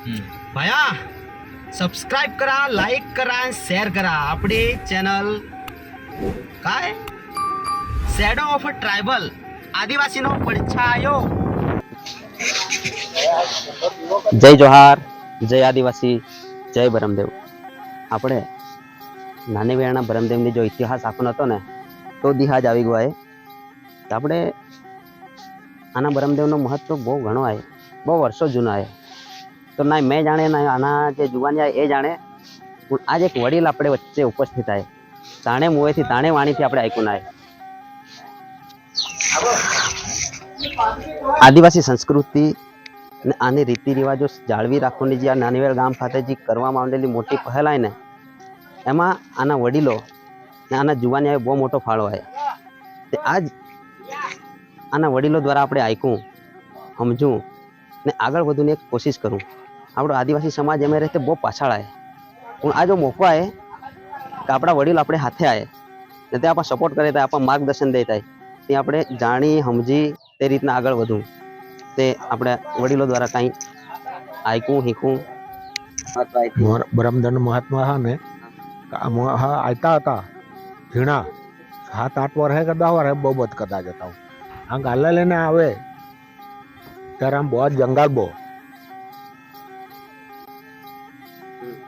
ભાયા સબસ્ક્राईब કરા लाईक કરા शेअर करा आपली चॅनल काय शॅडो ऑफ ट्रायबल आदिवासीનો પડછાયો. જય જોહાર જય આદિવાસી જય બરમદેવ આપણે નાની વેરાના બરમદેવની જો ઇતિહાસ આખો હતો ને તો દિહાજ આવી ગયો તો આપણે આના બરમદેવનો મહત્વ બહુ ઘણો આવે બહુ વર્ષો જૂનો આવે તો ના, મેં જાણે ના, આના જે જુવાનિયા એ જાણે. પણ આજે એક વડીલ આપણે વચ્ચે ઉપસ્થિત થાય. તાણે મોએથી તાણે વાણીથી આપણે આયકું નાય આદિવાસી સંસ્કૃતિ અને આની રીતિ રિવાજો જાળવી રાખવાની જે આ નાનીવેલ ગામ ખાતે જે કરવામાં આવેલી મોટી પહેલ આવે ને એમાં આના વડીલો ને આના જુવાનિયાએ બહુ મોટો ફાળો આવે તે આજ આના વડીલો દ્વારા આપણે આયકું, સમજું ને આગળ વધુની એક કોશિશ કરું. આપણો આદિવાસી સમાજ એમાં રહેતે બહુ પાછળ આવે પણ આ જો મોકો આવે કે આપણા વડીલ આપણે હાથે આવે ને તે આપણા સપોર્ટ કરે થાય આપણા માર્ગદર્શન દે થાય તે આપણે જાણી, સમજી તે રીતના આગળ વધવું. તે આપણે વડીલો દ્વારા કાંઈ આયકું હીકું બ્રહ્મદંડ મહાત્મા હા ને હા આવતા હતા, ઝીણા. સાત, આઠ વાર હે કદા વાર બહુ બધ કદા જતા આ ગાલા લઈને આવે, ત્યારે આમ બહુ જંગલ બહુ.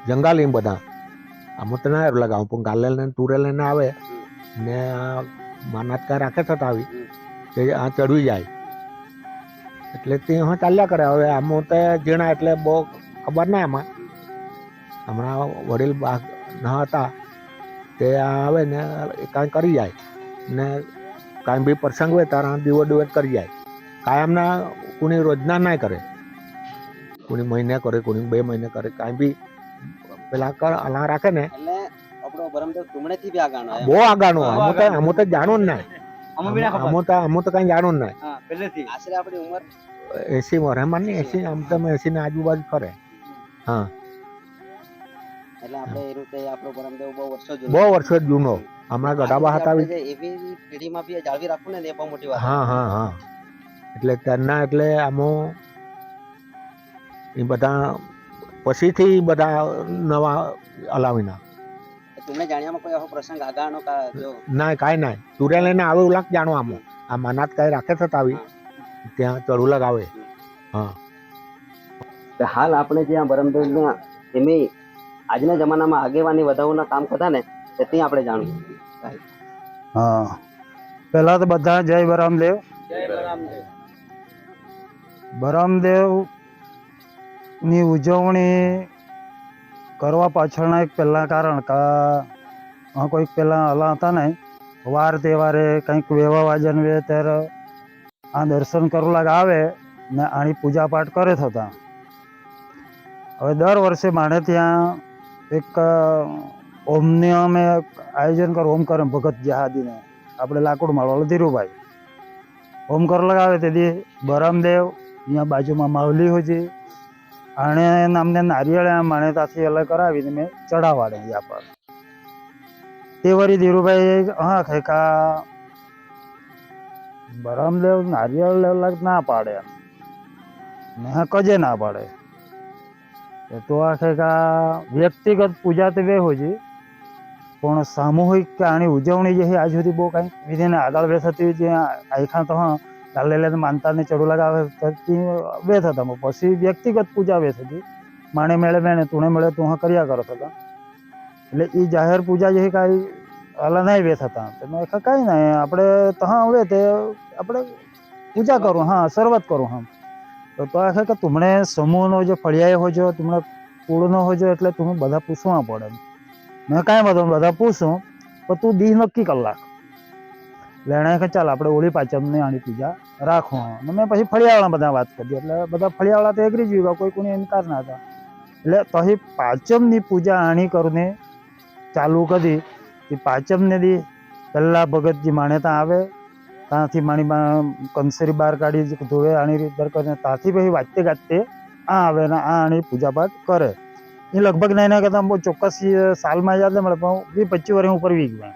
જંગલ બધા. આમ તો ના લગાવું પણ ગાલે લઈને તુરેલ લઈને આવે ને આ માનત કા રાખે થતા આવી. તે આ ચડવી જાય. એટલે તે હા ચાલ્યા કરે. હવે આમ તો જીણા એટલે બહુ ખબર ના એમાં. હમણાં વડીલ ન હતા. તે આવે ને કાંઈ કરી જાય. ને કાંઈ બી પ્રસંગ હોય તારા દીવો દિવસ કરી જાય. કાયમના કોની રોજના ના કરે. કોની મહિને કરે, કોની બે મહિને કરે, કાંઈ બી પેલા કર અલા રાખે ને એટલે આપણો બરમદેવ તુમણેથી બી આવ્યો. બહુ આગાનો અમુ તો અમુ તો જાણો જ ના અમે બી ના અમુ તો અમુ તો કાંઈ જાણું જ હા પહેલેથી. આશરે આપણી ઉંમર? ના એસી વર્ષ એમાં નહીં એસી આમ તો એસી ની આજુબાજુ ફરે. હા. એટલે આપણે એ રીતે આપણો બરમદેવ બહુ વર્ષો જૂનો. બહુ વર્ષો જૂનો. હમણાં ગઢાબા હતા એવી પેઢીમાં બી જાળવી રાખવું ને એ બહુ મોટી વાત. હા હા હા. એટલે ત્યારના એટલે આમો એ બધા પછીથી બધા નવા અલાવીના તમને જાણ્યામાં કોઈ એવો પ્રસંગ આગાનો કા જો? ના કાંઈ ના. તુરે લઈને આવે એવું લાગ જાણો આમો. આ માનાત કાંઈ રાખે થતા આવી ત્યાં ચડું લગાવે. હા. હાલ આપણે જે આ બરમદેવના એમની આજના જમાનામાં આગેવાની વધાવવાના કામ કરતા ને તે ત્યાં આપણે જાણવું. હા. પહેલાં તો બધા જય બરામદેવ. બરામદેવ ની ઉજવણી કરવા પાછળના એક પહેલાં કારણ કે આ કોઈક પહેલાં હલા હતા ને વાર તહેવારે કંઈક વેવા વાજન વે ત્યારે આ દર્શન કરવા આવે ને આની પૂજાપાઠ કરે થતા. હવે દર વર્ષે માણે ત્યાં એક ઓમને અમે આયોજન કરો, ઓમ કરે ભગત જહાદીને. આપણે લાકડું માળવાળો ધીરુભાઈ. ઓમ કર લગાવે તેથી બરામદેવ, અહીંયા બાજુમાં માવલી હોય આણે અમને નારિયેળ માન્યતાથી અલગ કરાવીને મેં ચડાવાડે અહીંયા પર. તે વળી ધીરુભાઈ હા ખેકા બરામદેવ નારિયેળ અલગ ના પાડે. ને હા કજે ના પાડે. એ તો આ ખેકા વ્યક્તિગત પૂજા તો બે હોજી પણ સામૂહિક કે આની ઉજવણી જે આજ સુધી બહુ કાંઈ વિધિને આગળ બેસતી છે આખા તો હા ચાલે લે માનતાને ચડું લગાવે થતી બે થતા પણ પછી વ્યક્તિગત પૂજા બે થતી. માણે મેળે મેણે, તુણે મેળે તું હા કર્યા કરો થતા. એટલે એ જાહેર પૂજા જે કાંઈ અલા નહીં બે થતા. તો મેં કાંઈ નહીં આપણે તો હા હવે તે આપણે પૂજા કરું, હા, શરૂઆત કરું હમ તો તો આખે કે તમને સમૂહનો જે ફળિયાએ હોજો તમને કુળનો હોજો, એટલે તું બધા પૂછવા પડે. મેં કાંઈ બધું બધા પૂછું, પણ તું દી નક્કી કલાક એણે કે ચાલ, આપણે ઓળી પાંચમની આની પૂજા રાખો. અને મેં પછી ફળિયાવાળા બધા વાત કરી. એટલે બધા ફળિયાવાળા તો એગ્રી જ કોઈ કોઈને ઇનકાર ના હતા એટલે પછી પાચમની પૂજા આણી કરીને ચાલુ કરી. એ પાચમને દી પહેલાં ભગતજી માણેતા આવે, ત્યાંથી માણી કંસરી બહાર કાઢી ધોવે આણી રીત દર કરીને. ત્યાંથી પછી વાંચતે ગાજતે આ આવે ને આ આણી પૂજા પાઠ કરે. એ લગભગ ના કરતા બહુ ચોક્કસ સાલમાં યાદ નહીં મળે, પણ વીસ પચીસ વર્ષ ઉપર વીક ગયા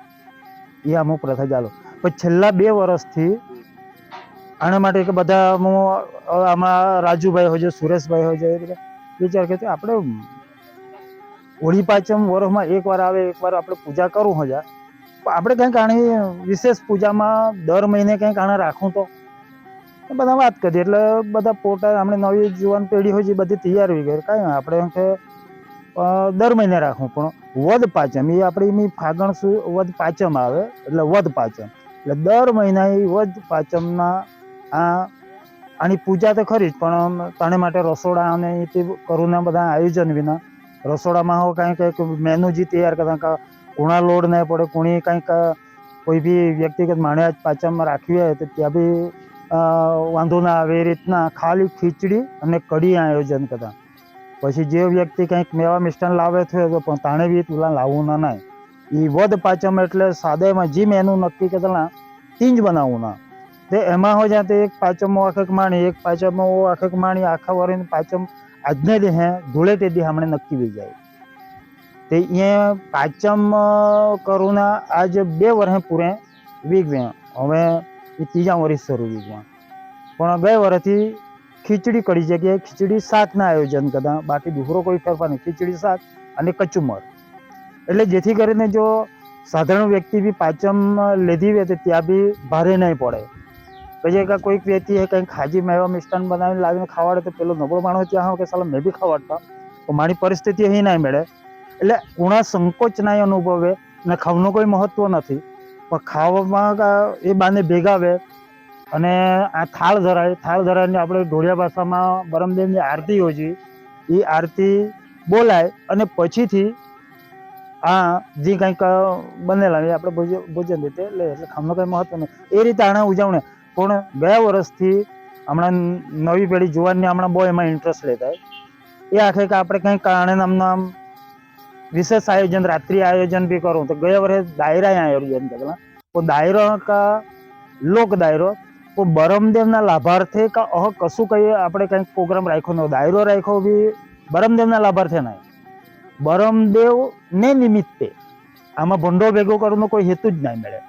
એ અમુક પ્રથા ચાલુ. પણ છેલ્લા બે વર્ષથી આના માટે કે બધા હું આમાં રાજુભાઈ હોય સુરેશભાઈ હોય છે વિચાર કે આપણે હોળી પાંચમ વર્ષમાં એકવાર આવે એકવાર આપણે પૂજા કરવું હોય આપણે કંઈક આની વિશેષ પૂજામાં દર મહિને કંઈક આને રાખું તો. બધા વાત કરી, એટલે બધા પોતા, આપણે નવી જુવાન પેઢી હોય છે બધી તૈયાર હોય ગઈ. કાંઈ આપણે એમ કે દર મહિને રાખવું પણ વદ પાંચમ એ આપણી એની ફાગણ વદ પાંચમ આવે, એટલે વદ પાંચમ એટલે દર મહિના એ વદ પાંચમના આ આની પૂજા તો ખરી જ, પણ તાણે માટે રસોડા અને તે કરુના બધા આયોજન વિના રસોડામાં હો કાંઈ કંઈક મેનુ જે તૈયાર કરતા કુણા લોડ નહીં પડે, કુણી કંઈક કોઈ બી વ્યક્તિગત માણ્યા જ પાચમમાં રાખવી હોય તો ત્યાં બી વાંધો ના આવે એ રીતના ખાલી ખીચડી અને કઢી આયોજન કરતા. પછી જે વ્યક્તિ કંઈક મેવા મિષ્ટાન લાવે છે તો પણ તાણે બી તુલા લાવવું ના નાય. એ વધ પાચમ એટલે સાદામાં જીમ મેનુ નક્કી કરતા તીંજ બનાવવાના. તે એમાં હોય જ્યાં તે એક પાચમો આખેક માણી, એક પાચમો આખેક માણી, આખા વરની પાચમ આજને દે હે તે દી હમણે નક્કી થઈ જાય. તે અહીંયા પાચમ કરુના આજ બે વર્ષે પૂરે વીગવ્યા હવે એ ત્રીજા વર્ષ શરૂ વીગવા. પણ બે વર્ષથી ખીચડી કડી જગ્યાએ ખીચડી શાકના આયોજન કરતા બાકી દુસરો કોઈ ફેરફાર નહીં. ખીચડી શાક અને કચુંબર એટલે જેથી કરીને જો સાધારણ વ્યક્તિ બી પાચમ લીધી હોય તો ત્યાં બી ભારે નહીં પડે. પછી કાં કોઈક વ્યક્તિ એ કંઈક ખાજી મેવા મિષ્ટાન બનાવીને લાવીને ખાવાડે તો પેલો નબળો માણસ ત્યાં હોય કે સાલા મેં બી ખાવાડતા. તો મારી પરિસ્થિતિ અહીં ના મળે. એટલે કુણા સંકોચ ના અનુભવે ને ખાવાનું કોઈ મહત્વ નથી. પણ ખાવામાં એ બાને ભેગાવે અને આ થાળ ધરાય, થાળ ધરાયને આપણે ઢોળિયા ભાષામાં બરમદેવની આરતી છે એ આરતી બોલાય અને પછીથી આ જે કંઈક બનેલા એ આપણે ભોજન ભોજન રીતે લે, એટલે ખામનો કંઈ મહત્વ નહીં. એ રીતે આને ઉજવણી. પણ ગયા વર્ષથી હમણાં નવી પેઢી જુવાનની હમણાં બહુ એમાં ઇન્ટરેસ્ટ લેતા હોય. એ આખે કે આપણે કંઈક આણે નામના આમ વિશેષ આયોજન, રાત્રિ આયોજન બી કરું. તો ગયા વર્ષે દાયરા આયોજન કરેલા તો દાયરો કા લોક દાયરો તો બરમદેવના લાભાર્થે કા અહ કશું કહીએ આપણે કંઈક પ્રોગ્રામ રાખ્યો ન દાયરો રાખ્યો બી બરમદેવના લાભાર્થે નહીં. બરમદેવ ને નિમિત્તે આમાં ભંડો ભેગો કરવાનો કોઈ હેતુ જ નહીં મળે.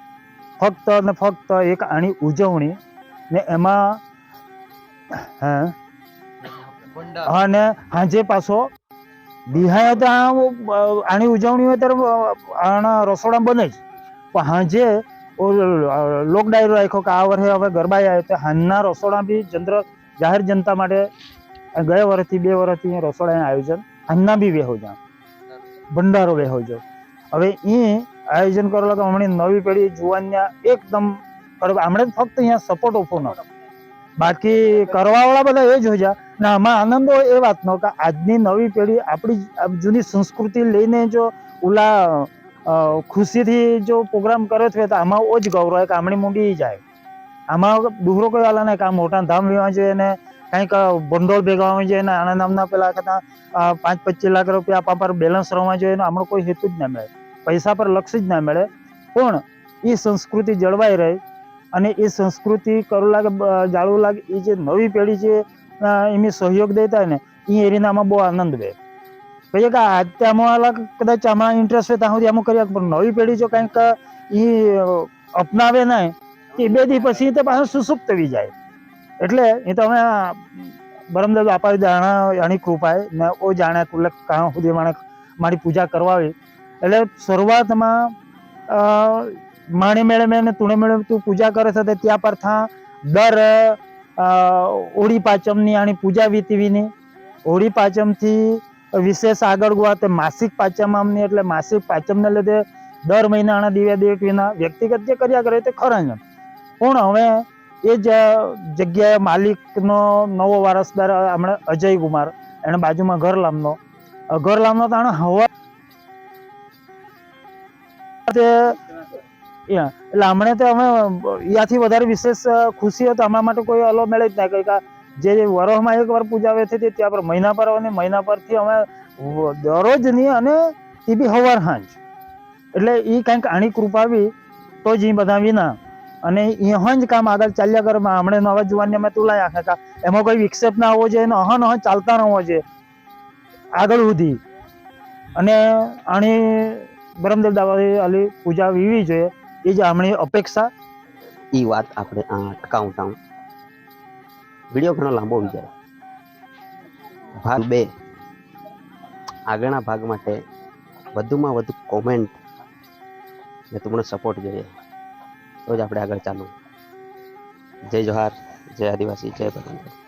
ફક્ત ને ફક્ત એક આની ઉજવણી ને એમાં હા? અને હાજે પાછો બિહાય તો આ આની ઉજવણી હોય ત્યારે આના રસોડા બને જ. પણ હાજે લોક ડાયરો રાખ્યો કે આ વર્ષે હવે ગરબા આવ્યો તો હાલના રસોડા બી જંત્ર જાહેર જનતા માટે ગયા વર્ષથી બે વર્ષથી રસોડાનું આયોજન. હાલના બી વેહો જાણ ભંડારો વેહો જો હવે એ આયોજન કરેલો તો હમણાં નવી પેઢી જુવાનના એકદમ આમણે ફક્ત અહીંયા સપોર્ટ ઓપો ન બાકી કરવાવાળા બધા એ જ હોય ને આમાં આનંદ હોય એ વાતનો કે આજની નવી પેઢી આપણી જૂની સંસ્કૃતિ લઈને જો ઓલા ખુશીથી જો પ્રોગ્રામ કરે છે તો આમાં ઓ જ ગૌરવ કે આમણી મૂંડી જાય. આમાં દુહરો કોઈ આલા નહીં કે આ મોટા ધામ લેવા જોઈએ ને કંઈક ભંડોળ ભેગા હોવા જોઈએ ને આના નામના પેલા કરતા પાંચ પચીસ લાખ રૂપિયા આપણા પર બેલેન્સ રહેવા જોઈએ ને હમણાં કોઈ હેતુ જ ના મળે. પૈસા પર લક્ષ જ ના મળે. પણ એ સંસ્કૃતિ જળવાઈ રહે અને એ સંસ્કૃતિ કરવું લાગે જાળવું લાગે એ જે નવી પેઢી છે એમને સહયોગ દેતા હોય ને એ એરિયામાં બહુ આનંદ રહે પછી કે અત્યારમાં કદાચ હમણાં ઇન્ટરેસ્ટ હોય ત્યાં સુધી અમુક કર્યા પણ નવી પેઢી જો કંઈક એ અપનાવે નહીં એ બે દી પછી તે પાછું સુસુપ્ત થઈ જાય. એટલે એ તો અમે બરમદેવ અપાવી જાણા આની કૃપાએ ને ઓ જાણે કુલક કાં સુધી માણે મારી પૂજા કરવા આવી એટલે શરૂઆતમાં માણી મેળે મેં તુણે મેળે તું પૂજા કરે છે ત્યાં પર થા, દર હોળી પાંચમની આની પૂજા વીતીવીની. હોળી પાંચમથી વિશેષ આગળ ગોવા તે માસિક પાચમ આમની એટલે માસિક પાંચમને લીધે દર મહિના આના દિવ્યા દેવ વિના વ્યક્તિગત જે કર્યા કરે તે ખરા પણ હવે એ જ જગ્યાએ માલિકનો નવો વારસદાર હમણાં અજય કુમાર એને બાજુમાં ઘર લામનો. ઘર લામનો તો આણે હવા એટલે હમણે તો અમે યાથી વધારે વિશેષ ખુશી હતો અમારા માટે કોઈ અલો મેળે જ ના કંઈક જે વરોહમાં એક વાર પૂજા આવે છે તે ત્યાં પર મહિના પર અને મહિના પરથી અમે દરરોજ દરરોજની અને એ બી હવાર હાંજ. એટલે એ કંઈક આણી કૃપાવી તો જ એ બધા વિના અને એ હંજ કામ આગળ ચાલ્યા કરે માં હમણે નવા જુવાનને અમે તુલાય આખે એમાં કોઈ વિક્ષેપ ના હોવો જોઈએ અહન અહન ચાલતા ન હોવો જોઈએ. આગળ સુધી. અને આણી બ્રહ્મદેવ દાવાથી અલી પૂજા વીવી જોઈએ. એ જ આમણી અપેક્ષા. એ વાત આપણે આ અટકાવતા વીડિયો ઘણો લાંબો વિચાર. ભાગ બે. આગળના ભાગ માટે વધુમાં વધુ કોમેન્ટ ને તમને સપોર્ટ જોઈએ તો જ આપણે આગળ ચાલવું. જય જોહાર જય આદિવાસી જય પતંગ